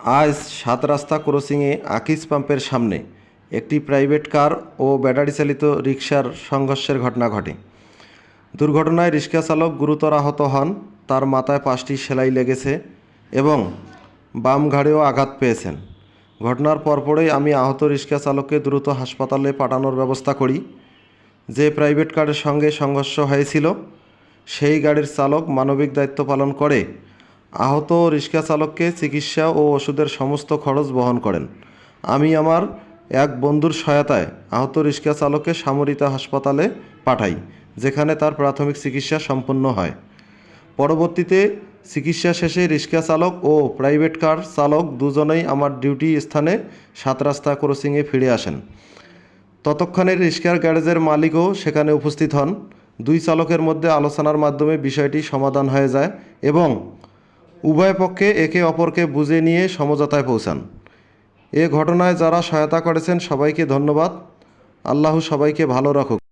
আজ সাত রাস্তা ক্রসিংয়ে আকিস পাম্পের সামনে একটি প্রাইভেট কার ও ব্যাটারি চালিত রিক্সার সংঘর্ষের ঘটনা ঘটে। দুর্ঘটনায় রিক্সা চালক গুরুতর আহত হন, তার মাথায় পাঁচটি সেলাই লেগেছে এবং বাম ঘাড়েও আঘাত পেয়েছেন। ঘটনার পরপরই আমি আহত রিক্সা চালককে দ্রুত হাসপাতালে পাঠানোর ব্যবস্থা করি। যে প্রাইভেট কারের সঙ্গে সংঘর্ষ হয়েছিল, সেই গাড়ির চালক মানবিক দায়িত্ব পালন করে আহত রিক্সা চালককে চিকিৎসা ও ওষুধের সমস্ত খরচ বহন করেন। আমি আমার এক বন্ধুর সহায়তায় আহত রিক্সা চালককে সামরিতা হাসপাতালে পাঠাই, যেখানে তার প্রাথমিক চিকিৎসা সম্পন্ন হয়। পরবর্তীতে চিকিৎসা শেষে রিক্সা চালক ও প্রাইভেট কার চালক দুজনেই আমার ডিউটি স্থানে সাত রাস্তা ক্রসিংয়ে ফিরে আসেন। ততক্ষণে রিক্সার গ্যারেজের মালিকও সেখানে উপস্থিত হন। দুই চালকের মধ্যে আলোচনার মাধ্যমে বিষয়টি সমাধান হয়ে যায় এবং উভয় পক্ষে একে অপরকে বুঝে নিয়ে সমঝোতায় পৌঁছান। এ ঘটনায় যারা সহায়তা করেছেন সবাইকে ধন্যবাদ। আল্লাহ সবাইকে ভালো রাখুক।